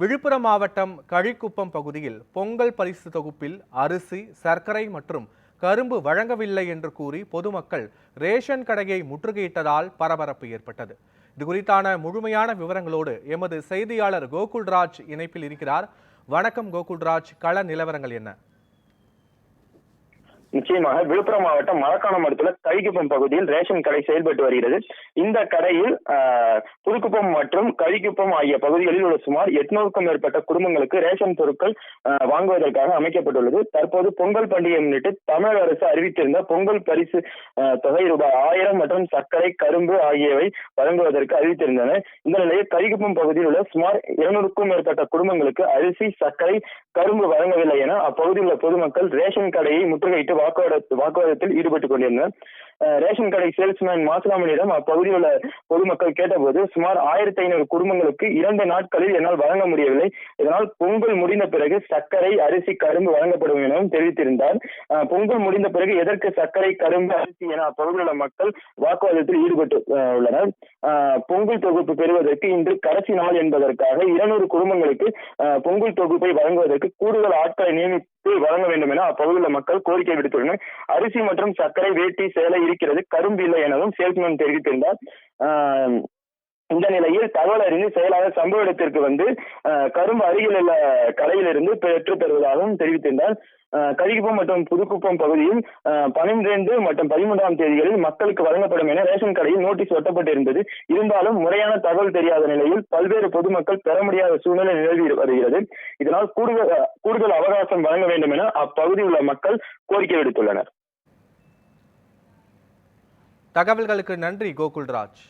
விழுப்புரம் மாவட்டம் கழிக்குப்பம் பகுதியில் பொங்கல் பரிசு தொகுப்பில் அரிசி சர்க்கரை மற்றும் கரும்பு வழங்கவில்லை என்று கூறி பொதுமக்கள் ரேஷன் கடையை முற்றுகையிட்டதால் பரபரப்பு ஏற்பட்டது. இது குறித்தான முழுமையான விவரங்களோடு எமது செய்தியாளர் கோகுல்ராஜ் இணைப்பில் இருக்கிறார். வணக்கம் கோகுல்ராஜ். கள நிலவரங்கள் என்ன? நிச்சயமாக விழுப்புரம் மாவட்டம் மரக்காணம் அடுத்துள்ள கழிக்குப்பம் பகுதியில் ரேஷன் கடை செயல்பட்டு வருகிறது. இந்த கடையில் புதுக்குப்பம் மற்றும் கழிக்குப்பம் ஆகிய பகுதிகளில் உள்ள சுமார் எட்நூறுக்கும் மேற்பட்ட குடும்பங்களுக்கு ரேஷன் பொருட்கள் வாங்குவதற்காக அமைக்கப்பட்டுள்ளது. தற்போது பொங்கல் பண்டிகையை முன்னிட்டு தமிழக அரசு அறிவித்திருந்த பொங்கல் பரிசு தொகை ரூபாய் ஆயிரம் மற்றும் சர்க்கரை கரும்பு ஆகியவை வழங்குவதற்கு அறிவித்திருந்தன. இந்த நிலையில் கழிக்குப்பம் பகுதியில் உள்ள சுமார் இருநூறுக்கும் மேற்பட்ட குடும்பங்களுக்கு அரிசி சர்க்கரை கரும்பு வழங்கவில்லை என அப்பகுதியில் உள்ள பொதுமக்கள் ரேஷன் கடையை முற்றுகையிட்டு வாக்குவாத வாக்குவாதத்தில் ஈடுபட்டுக் கொண்டிருந்தனர். ரேஷன் கடை சேல்ஸ்மேன் மாசுராமனிடம் அப்பகுதியில் உள்ள பொதுமக்கள் கேட்டபோது சுமார் ஆயிரத்தி ஐநூறு குடும்பங்களுக்கு இரண்டு நாட்களில் என்னால் வழங்க முடியவில்லை. இதனால் பொங்கல் முடிந்த பிறகு சர்க்கரை அரிசி கரும்பு வழங்கப்படும் எனவும் தெரிவித்திருந்தார். பொங்கல் முடிந்த பிறகு எதற்கு சர்க்கரை கரும்பு அரிசி என அப்பகுதியில் உள்ள மக்கள் வாக்குவாதத்தில் ஈடுபட்டு உள்ளனர். பொங்கல் தொகுப்பு பெறுவதற்கு இன்று கடைசி நாள் என்பதற்காக இருநூறு குடும்பங்களுக்கு பொங்கல் தொகுப்பை வழங்குவதற்கு கூடுதல் ஆட்களை நியமித்து வழங்க வேண்டும் என அப்பகுதியில் மக்கள் கோரிக்கை விடுத்துள்ளனர். அரிசி மற்றும் சர்க்கரை வேட்டி சேலை இருக்கிறது கரும்பு இல்லை எனவும் சேல்ஸ்மேன் தெரிவித்திருந்தார். இந்த நிலையில் தகவல் அறிந்து செயலாளர் சம்பவ இடத்திற்கு வந்து கரும்பு அருகில் உள்ள கடையிலிருந்து பெற்று பெறுவதாகவும் தெரிவித்திருந்தார். கரிகுப்பம் மற்றும் புதுக்குப்பம் பகுதியில் பன்னிரெண்டு மற்றும் பதிமூன்றாம் தேதிகளில் மக்களுக்கு வழங்கப்படும் என ரேஷன் கடையில் நோட்டீஸ் ஒட்டப்பட்டிருந்தது. இருந்தாலும் முறையான தகவல் தெரியாத நிலையில் பல்வேறு பொதுமக்கள் பெற முடியாத சூழ்நிலை நிலவி வருகிறது. இதனால் கூடுதல் கூடுதல் அவகாசம் வழங்க வேண்டும் என அப்பகுதியில் உள்ள மக்கள் கோரிக்கை விடுத்துள்ளனர். தகவல்களுக்கு நன்றி கோகுல்ராஜ்.